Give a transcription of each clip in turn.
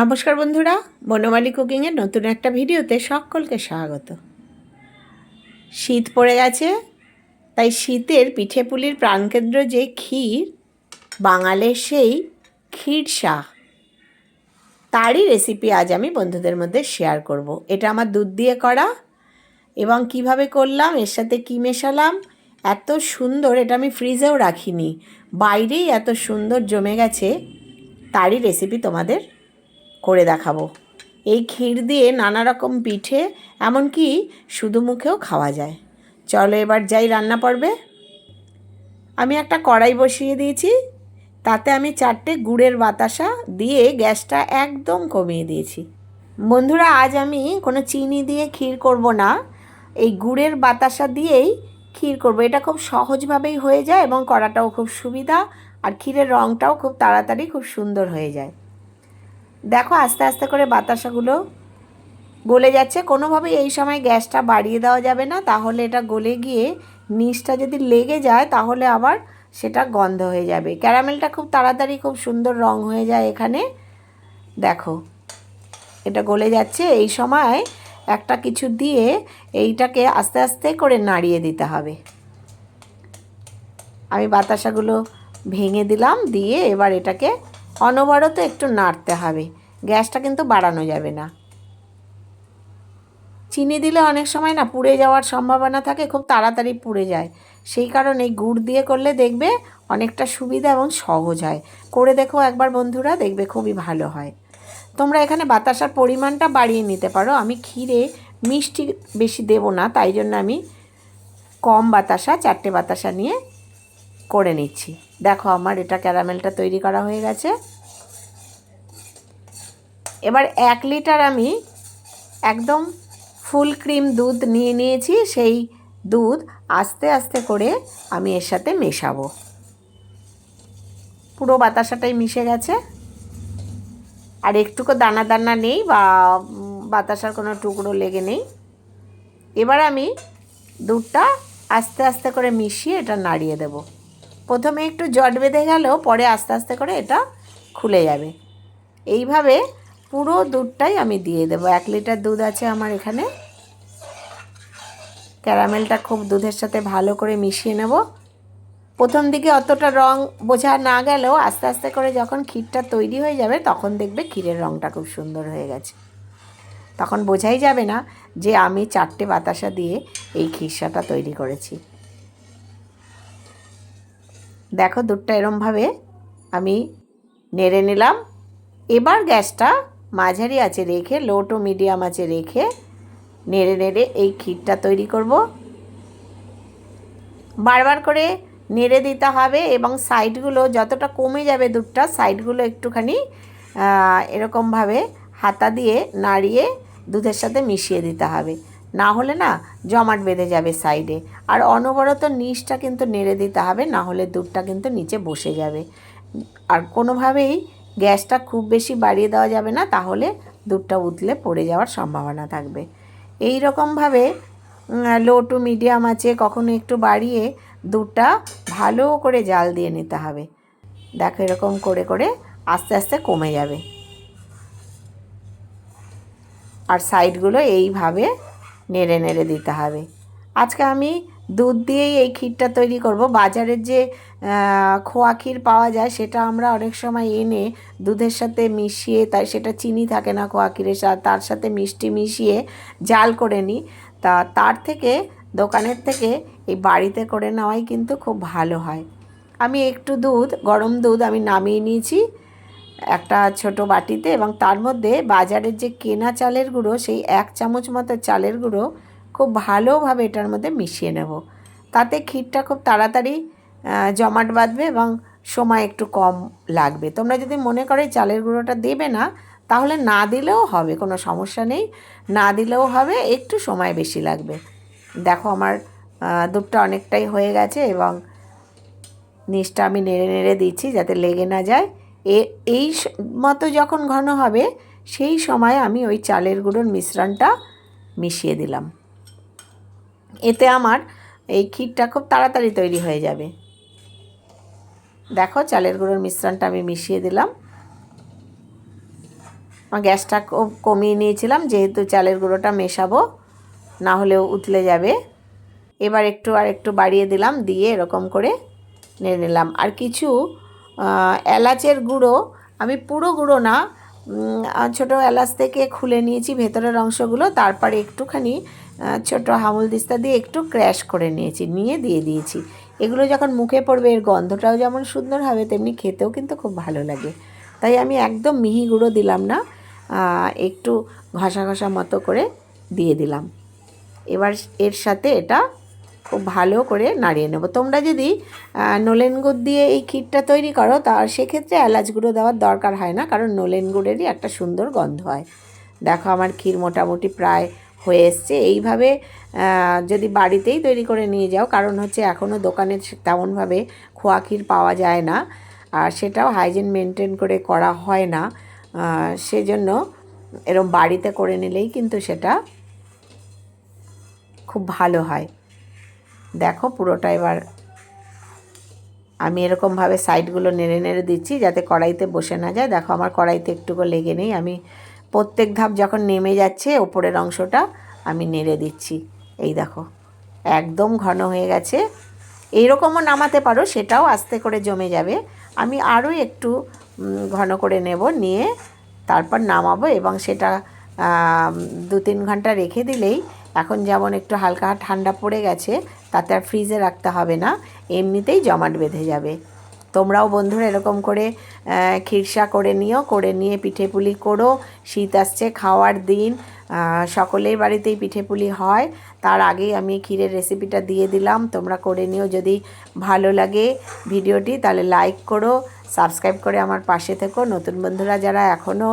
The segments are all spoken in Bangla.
নমস্কার বন্ধুরা, বনমালী কুকিংয়ের নতুন একটা ভিডিওতে সকলকে স্বাগত। শীত পড়ে গেছে, তাই শীতের পিঠে পুলির প্রাণকেন্দ্র যে ক্ষীর বাঙালের সেই ক্ষীর শাহ। তারই রেসিপি আজ আমি বন্ধুদের মধ্যে শেয়ার করব। এটা আমার দুধ দিয়ে করা এবং কীভাবে করলাম, এর সাথে কী মেশালাম, এত সুন্দর এটা আমি ফ্রিজেও রাখিনি। বাইরেই এত সুন্দর জমে গেছে, তারই রেসিপি তোমাদের করে দেখাবো। এই ক্ষীর দিয়ে নানা রকম পিঠে, এমনকি শুধু মুখেও খাওয়া যায়। চলো এবার যাই রান্না পড়বে আমি একটা কড়াই বসিয়ে দিয়েছি। তাতে আমি চারটে গুড়ের বাতাসা দিয়ে গ্যাসটা একদম কমিয়ে দিয়েছি। বন্ধুরা, আজ আমি কোনো চিনি দিয়ে ক্ষীর করব না। এই গুড়ের বাতাসা দিয়েই ক্ষীর করব। এটা খুব সহজভাবেই হয়ে যায় এবং করাটাও খুব সুবিধা, আর ক্ষীরের রঙটাও খুব তাড়াতাড়ি খুব সুন্দর হয়ে যায়। দেখো আস্তে আস্তে করে বাতাসাগুলো গলে যাচ্ছে। কোনোভাবেই এই সময় গ্যাসটা বাড়িয়ে দেওয়া যাবে না। তাহলে এটা গলে গিয়ে নিচটা যদি লেগে যায়, তাহলে আবার সেটা গন্ধ হয়ে যাবে। ক্যারামেলটা খুব তাড়াতাড়ি খুব সুন্দর রং হয়ে যায় এখানে। দেখো, এটা গলে যাচ্ছে। এই সময় একটা কিছু দিয়ে এইটাকে আস্তে আস্তে করে নাড়িয়ে দিতে হবে। আমি বাতাসাগুলো ভেঙে দিলাম, দিয়ে এবার এটাকে অনবরত একটু নাড়তে হবে। গ্যাসটা কিন্তু বাড়ানো যাবে না। চিনি দিলে অনেক সময় না পুড়ে যাওয়ার সম্ভাবনা থাকে, খুব তাড়াতাড়ি পুড়ে যায়। সেই কারণে গুড় দিয়ে করলে দেখবে অনেকটা সুবিধা এবং সহজ হয়। করে দেখো একবার বন্ধুরা, দেখবে খুবই ভালো হয়। তোমরা এখানে বাতাসার পরিমাণটা বাড়িয়ে নিতে পারো। আমি ক্ষীরে মিষ্টি বেশি দেব না, তাই জন্য আমি কম বাতাসা, চারটে বাতাসা নিয়ে করে নিচ্ছি। দেখো আমার এটা ক্যারামেলটা তৈরি করা হয়ে গেছে। এবার এক লিটার আমি একদম ফুল ক্রিম দুধ নিয়ে নিয়েছি, সেই দুধ আস্তে আস্তে করে আমি এর সাথে মেশাবো। পুরো বাতাসাটাই মিশে গেছে। আর একটুকু দানা দানা নেই বা বাতাসার কোনো টুকরো লেগে নেই। এবার আমি দুধটা আস্তে আস্তে করে মিশিয়ে এটা নাড়িয়ে দেব। প্রথমে একটু জট বেঁধে গেলেও পরে আস্তে আস্তে করে এটা খুলে যাবে। এইভাবে পুরো দুধটাই আমি দিয়ে দেবো। এক লিটার দুধ আছে আমার এখানে। ক্যারামেলটা খুব দুধের সাথে ভালো করে মিশিয়ে নেব। প্রথম দিকে অতটা রং বোঝা না গেলেও আস্তে আস্তে করে যখন ক্ষীরটা তৈরি হয়ে যাবে, তখন দেখবে ক্ষীরের রংটা খুব সুন্দর হয়ে গেছে। তখন বোঝাই যাবে না যে আমি চারটে বাতাসা দিয়ে এই খিরসাটা তৈরি করেছি। দেখো দুধটা এরমভাবে আমি নেড়ে নিলাম। এবার গ্যাসটা মাঝারি আছে রেখে লো টু মিডিয়াম আছে রেখে নেড়ে নেড়ে এই ক্ষীরটা তৈরি করব। বারবার করে নেড়ে দিতে হবে এবং সাইডগুলো যতটা কমে যাবে দুধটা সাইডগুলো একটুখানি এরকমভাবে হাতা দিয়ে নাড়িয়ে দুধের সাথে মিশিয়ে দিতে হবে। না হলে না জমাট বেঁধে যাবে সাইডে আর অনবরত নিচটা কিন্তু নেড়ে দিতে হবে, না হলে দুধটা কিন্তু নিচে বসে যাবে। আর কোনোভাবেই গ্যাসটা খুব বেশি বাড়িয়ে দেওয়া যাবে না, তাহলে দুধটা উতলে পড়ে যাওয়ার সম্ভাবনা থাকবে। এই রকমভাবে লো টু মিডিয়াম আছে, কখনো একটু বাড়িয়ে দুধটা ভালো করে জাল দিয়ে নিতে হবে। দেখো এরকম করে করে আস্তে আস্তে কমে যাবে। আর সাইডগুলো এইভাবে নেড়ে নেড়ে দিতে হবে। আজকে আমি দুধ দিয়েই এই ক্ষীরটা তৈরি করব। বাজারের যে খোয়া ক্ষীর পাওয়া যায় সেটা আমরা অনেক সময় এনে দুধের সাথে মিশিয়ে তাই সেটা চিনি থাকে না খোয়া ক্ষীরের সাথে, তার সাথে মিষ্টি মিশিয়ে জাল করে নিই। তা তার থেকে, দোকানের থেকে এই বাড়িতে করে নেওয়াই কিন্তু খুব ভালো হয়। আমি একটু দুধ, গরম দুধ আমি নামিয়ে নিয়েছি একটা ছোট বাটিতে এবং তার মধ্যে বাজারের যে কেনা চালের গুঁড়ো, সেই এক চামচ মতো চালের গুঁড়ো খুব ভালোভাবে এটার মধ্যে মিশিয়ে নেব। তাতে ক্ষীরটা খুব তাড়াতাড়ি জমাট বাঁধবে এবং সময় একটু কম লাগবে। তোমরা যদি মনে করো চালের গুঁড়োটা দেবে না, তাহলে না দিলেও হবে, কোনো সমস্যা নেই। না দিলেও হবে, একটু সময় বেশি লাগবে। দেখো আমার দুধটা অনেকটাই হয়ে গেছে এবং নিচটা আমি নেড়ে নেড়ে দিচ্ছি যাতে লেগে না যায়। এ, এই মতো যখন ঘন হবে, সেই সময় আমি ওই চালের গুঁড়োর মিশ্রণটা মিশিয়ে দিলাম। এতে আমার এই ক্ষীরটা খুব তাড়াতাড়ি তৈরি হয়ে যাবে। দেখো, চালের গুঁড়োর মিশ্রণটা আমি মিশিয়ে দিলাম। আমার গ্যাসটা খুব কমিয়ে নিয়েছিলাম, যেহেতু চালের গুঁড়োটা মেশাবো, না হলেও উতলে যাবে। এবার একটু আর একটু বাড়িয়ে দিলাম, দিয়ে এরকম করে নিয়ে নিলাম। আর কিছু এলাচের গুঁড়ো, আমি পুরো গুঁড়ো না ছোটো এলাচ থেকে খুলে নিয়েছি ভেতরের অংশগুলো, তারপরে একটুখানি ছোটো হামুল দিস্তা দিয়ে একটু ক্র্যাশ করে নিয়েছি, নিয়ে দিয়ে দিয়েছি। এগুলো যখন মুখে পড়বে, এর গন্ধটাও যেমন সুন্দর হবে, তেমনি খেতেও কিন্তু খুব ভালো লাগে। তাই আমি একদম মিহি গুঁড়ো দিলাম না একটু ঘষা ঘষা মতো করে দিয়ে দিলাম। এবার এর সাথে এটা খুব ভালো করে নাড়িয়ে নেব। তোমরা যদি নলেন গুড় দিয়ে এই ক্ষীরটা তৈরি করো, তা সেক্ষেত্রে এলাচ গুঁড়ো দেওয়ার দরকার হয় না, কারণ নলেন গুড়েরই একটা সুন্দর গন্ধ হয়। দেখো আমার ক্ষীর মোটামুটি প্রায় হয়ে এসছে। এইভাবে যদি বাড়িতেই তৈরি করে নিয়ে যাও, কারণ হচ্ছে এখনও দোকানে তেমনভাবে খোয়া ক্ষীর পাওয়া যায় না, আর সেটাও হাইজিন মেনটেন করে করা হয় না সেজন্য এরম বাড়িতে করে নিলেই কিন্তু সেটা খুব ভালো হয়। দেখো পুরোটা এবার আমি এরকমভাবে সাইডগুলো নেড়ে নেড়ে দিচ্ছি যাতে কড়াইতে বসে না যায়। দেখো আমার কড়াইতে একটুকু লেগে নেই। আমি প্রত্যেক ধাপ যখন নেমে যাচ্ছে ওপরের অংশটা আমি নেড়ে দিচ্ছি। এই দেখো, একদম ঘন হয়ে গেছে। এইরকমও নামাতে পারো, সেটাও আস্তে করে জমে যাবে। আমি আরও একটু ঘন করে নেব, নিয়ে তারপর নামাবো এবং সেটা দু তিন ঘণ্টা রেখে দিলেই এখন যেমন একটু হালকা ঠান্ডা পড়ে গেছে, তাতে আর ফ্রিজে রাখতে হবে না, এমনিতেই জমাট বেঁধে যাবে। তোমরাও বন্ধুরা এরকম করে খিরসা করে নিও, করে নিয়ে পিঠে পুলি করো, শীত আসছে, খাওয়ার দিন সকলের বাড়িতেই পিঠে পুলি হয়। তার আগেই আমি ক্ষীরের রেসিপিটা দিয়ে দিলাম। তোমরা করে নিও। যদি ভালো লাগে ভিডিওটি, তাহলে লাইক করো সাবস্ক্রাইব করে আমার পাশে থেকো। নতুন বন্ধুরা যারা এখনও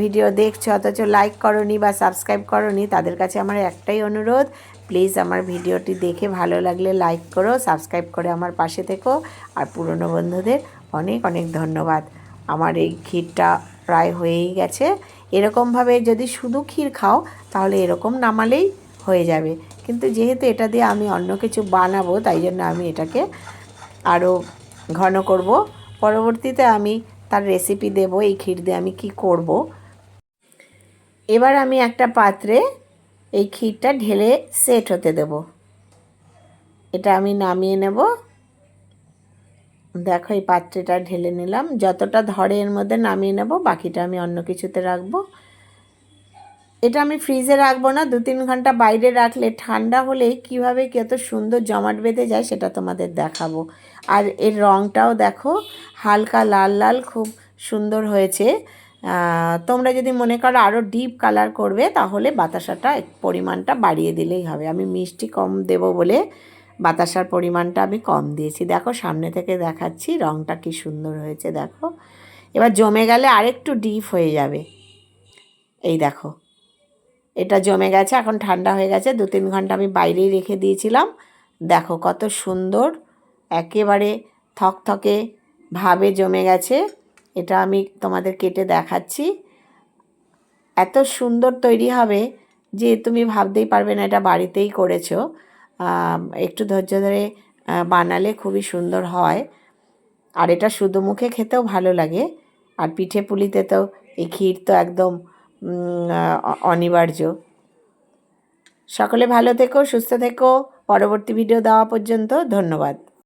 ভিডিও দেখছ, অথচ লাইক করনি বা সাবস্ক্রাইব করনি, তাদের কাছে আমার একটাই অনুরোধ প্লিজ আমার ভিডিওটি দেখে ভালো লাগলে লাইক করো সাবস্ক্রাইব করে আমার পাশে থেকো। আর পুরনো বন্ধুদের অনেক অনেক ধন্যবাদ। আমার এই ক্ষীরটা প্রায় হয়েই গেছে। এরকমভাবে যদি শুধু ক্ষীর খাও, তাহলে এরকম নামালেই হয়ে যাবে। কিন্তু যেহেতু এটা দিয়ে আমি অন্য কিছু বানাবো, তাই জন্য আমি এটাকে আরও ঘন করব। পরবর্তীতে আমি তার রেসিপি দেব, এই ক্ষীর দিয়ে আমি কি করব। এবার আমি একটা পাত্রে এই ক্ষীরটা ঢেলে সেট হতে দেব। এটা আমি নামিয়ে নেব। দেখো, এই পাত্রটা ঢেলে নিলাম। যতটা ধরে এর মধ্যে নামিয়ে নেব, বাকিটা আমি অন্য কিছুতে রাখব। এটা আমি ফ্রিজে রাখব না দু তিন ঘণ্টা বাইরে রাখলে ঠান্ডা হলে কীভাবে কত সুন্দর জমাট বেঁধে যায় সেটা তোমাদের দেখাবো। আর এর রঙটাও দেখো, হালকা লাল লাল খুব সুন্দর হয়েছে। তোমরা যদি মনে করো আরও ডিপ কালার করবে তাহলে বাতাসাটা পরিমাণটা বাড়িয়ে দিলেই হবে। আমি মিষ্টি কম দেব বলে বাতাসার পরিমাণটা আমি কম দিয়েছি। দেখো সামনে থেকে দেখাচ্ছি রঙটা কি সুন্দর হয়েছে দেখো। এবার জমে গেলে আরেকটু ডিপ হয়ে যাবে। এই দেখো। এটা জমে গেছে, এখন ঠান্ডা হয়ে গেছে। দু তিন ঘণ্টা আমি বাইরেই রেখে দিয়েছিলাম। দেখো কত সুন্দর, একেবারে থকথকে ভাবে জমে গেছে। এটা আমি তোমাদের কেটে দেখাচ্ছি। এত সুন্দর তৈরি হবে যে তুমি ভাবতেই পারবে না, এটা বাড়িতেই করেছ। একটু ধৈর্য ধরে বানালে খুবই সুন্দর হয়। আর এটা শুধু মুখে খেতেও ভালো লাগে। আর পিঠে পুলিতে তো এই ক্ষীর তো একদম অনিবার্য। সকলে ভালো থেকো সুস্থ থেকো। পরবর্তী ভিডিও দেওয়া পর্যন্ত ধন্যবাদ।